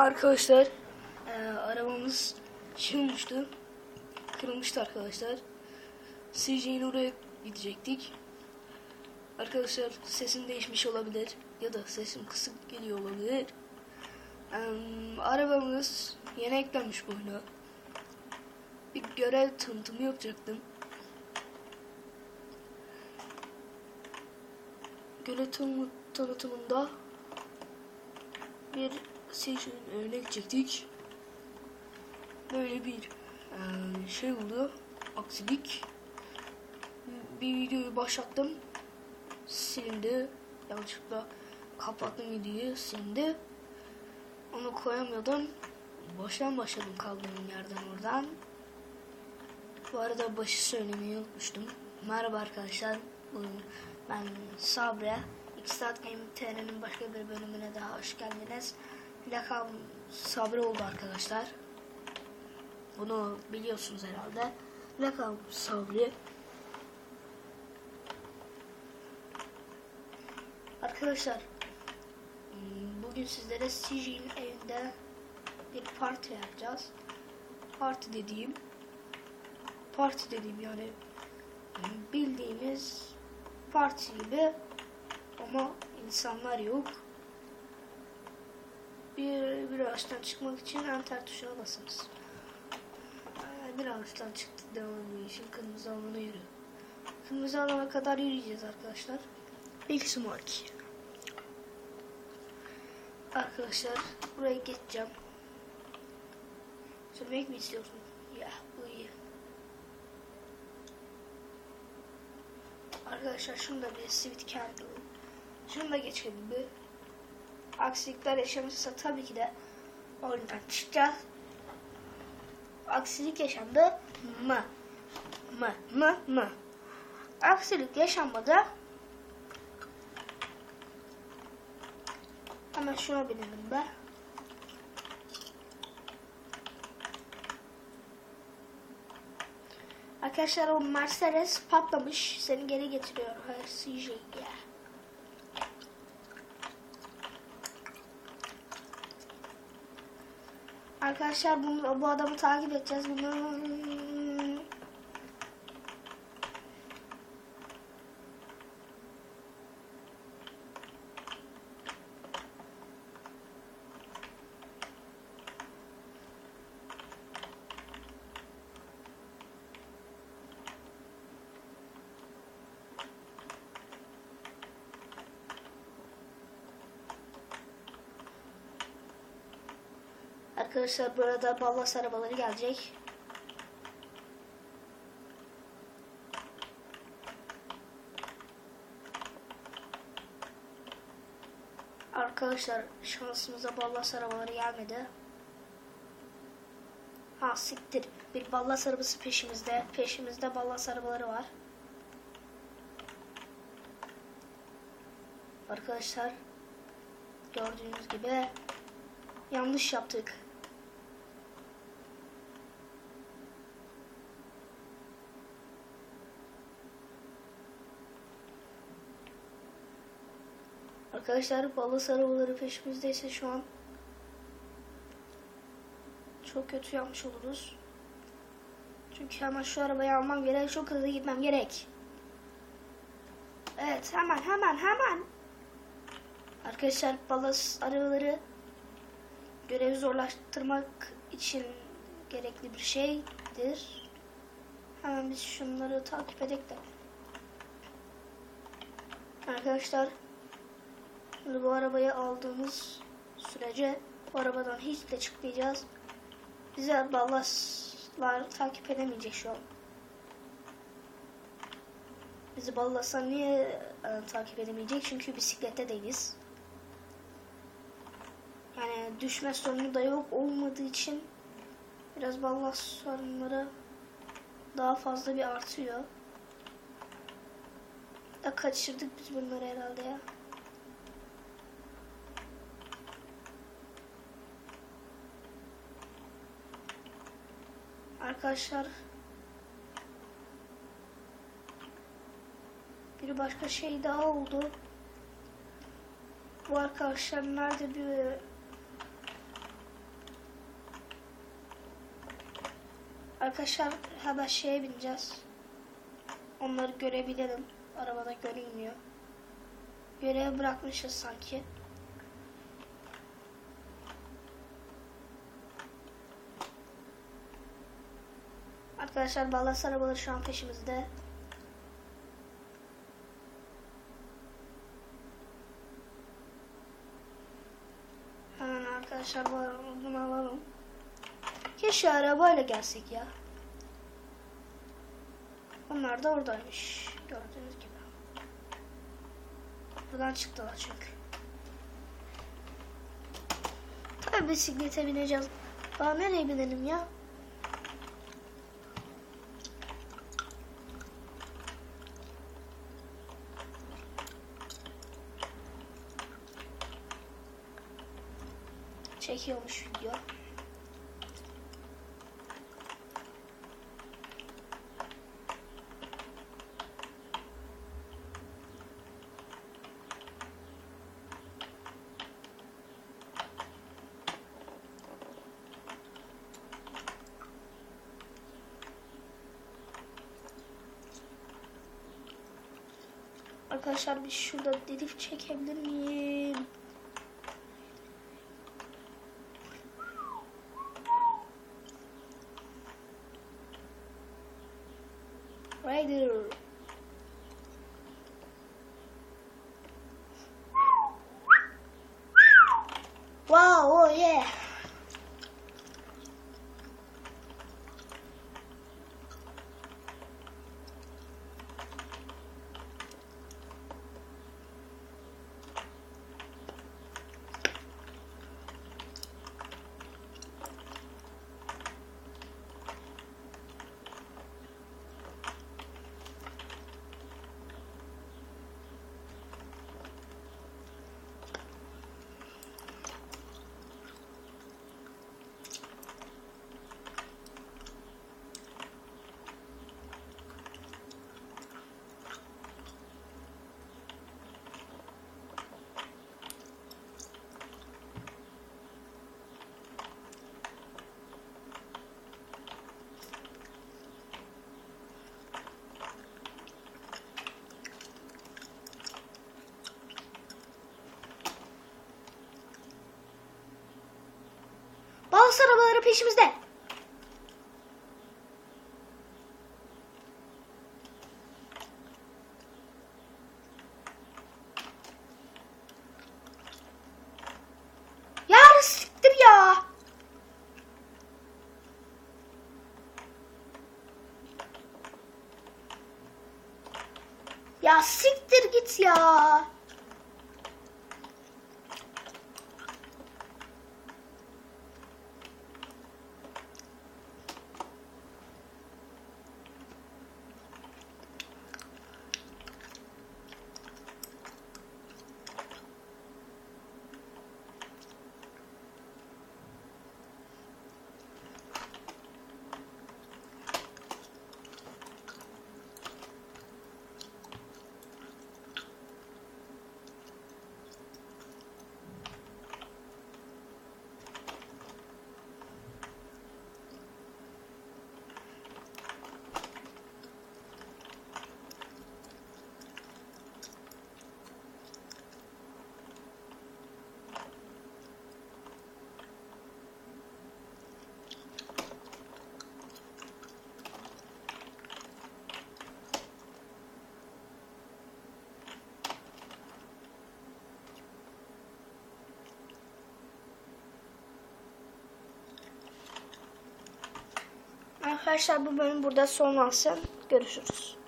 Arkadaşlar e, arabamız şey. Kırılmıştı arkadaşlar. CJ'nin oraya gidecektik. Arkadaşlar sesim değişmiş olabilir. Ya da sesim kısık geliyor olabilir. Em, arabamız yeni eklenmiş bu oyuna. Bir görev tanıtımı yapacaktım. Görev tanı- tanıtımında bir seçmenin önüne gidecektik. Böyle bir eee, şey oldu. Aksilik. Bir videoyu başlattım. Silindi. Yanlışlıkla kapattım videoyu. Silindi. Onu koyamıyordum. Baştan başladım kaldığım yerden oradan. Bu arada başı söylemeyi unutmuştum. Merhaba arkadaşlar. Bugün ben Sabri. Xstat Game TR'nin başka bir bölümüne daha hoş geldiniz. Lakabım Sabri oldu arkadaşlar. Bunu biliyorsunuz herhalde. Lakabım Sabri. Arkadaşlar bugün sizlere CJ'nin evinde bir parti yapacağız. Parti dediğim parti dediğim yani bildiğimiz parti gibi ama insanlar yok. Bir, bir ağaçtan çıkmak için enter tuşuna basınız. Bir ağaçtan çıktı devamlı için kırmızı alana yürü. Kırmızı alana kadar yürüyeceğiz arkadaşlar. İlk smart. Arkadaşlar buraya geçeceğim. Sürmek mi istiyorsun? Ya bu iyi. Arkadaşlar şunu da bir sweet candle. Şunu da geçelim bir. Aksilikler yaşamışsa tabii ki de oyundan çıkacağız. Aksilik yaşandı mı? Mı? Mı? Mı? Aksilik yaşanmadı. Hemen şuna binelim be. Arkadaşlar o Mercedes patlamış. Seni geri getiriyor. CJ ya. Arkadaşlar bunu, bu adamı takip edeceğiz. Bunu Arkadaşlar burada ballas arabaları gelecek. Arkadaşlar şansımıza ballas arabaları gelmedi. Ha siktir. Bir ballas arabası peşimizde. Peşimizde ballas arabaları var. Arkadaşlar gördüğünüz gibi yanlış yaptık. Arkadaşlar balık arabaları peşimizdeyse şu an çok kötü yapmış oluruz. Çünkü hemen şu arabayı almam gerek. Çok hızlı gitmem gerek. Evet hemen hemen hemen. Arkadaşlar balık arabaları görevi zorlaştırmak için gerekli bir şeydir. Hemen biz şunları takip edelim de. Arkadaşlar Şimdi bu arabayı aldığımız sürece bu arabadan hiç de çıkmayacağız. Bize ballaslar takip edemeyecek şu an. Bizi ballaslar niye e, takip edemeyecek? Çünkü bisiklette değiliz. Yani düşme sorunu da yok olmadığı için biraz ballas sorunları daha fazla bir artıyor. Da kaçırdık biz bunları herhalde ya. Arkadaşlar bir başka şey daha oldu. Bu arkadaşlar nerede diyor Arkadaşlar hemen şeye bineceğiz. Onları görebilirim. Arabada görünmüyor. Görev bırakmışız sanki. Arkadaşlar Ballas arabaları şu an peşimizde. Hemen arkadaşlar bu- bunu alalım. Keşke arabayla gelsek ya. Onlar da oradaymış. Gördüğünüz gibi. Buradan çıktılar çünkü. Tabii bisiklete bineceğiz. Daha nereye binelim ya? Çekiyormuş video. Arkadaşlar bir şurada drift çekebilir アイド Bas arabaları peşimizde. Ya siktir. Ya siktir git ya. Arkadaşlar bu bölüm burada sonlansın. Görüşürüz.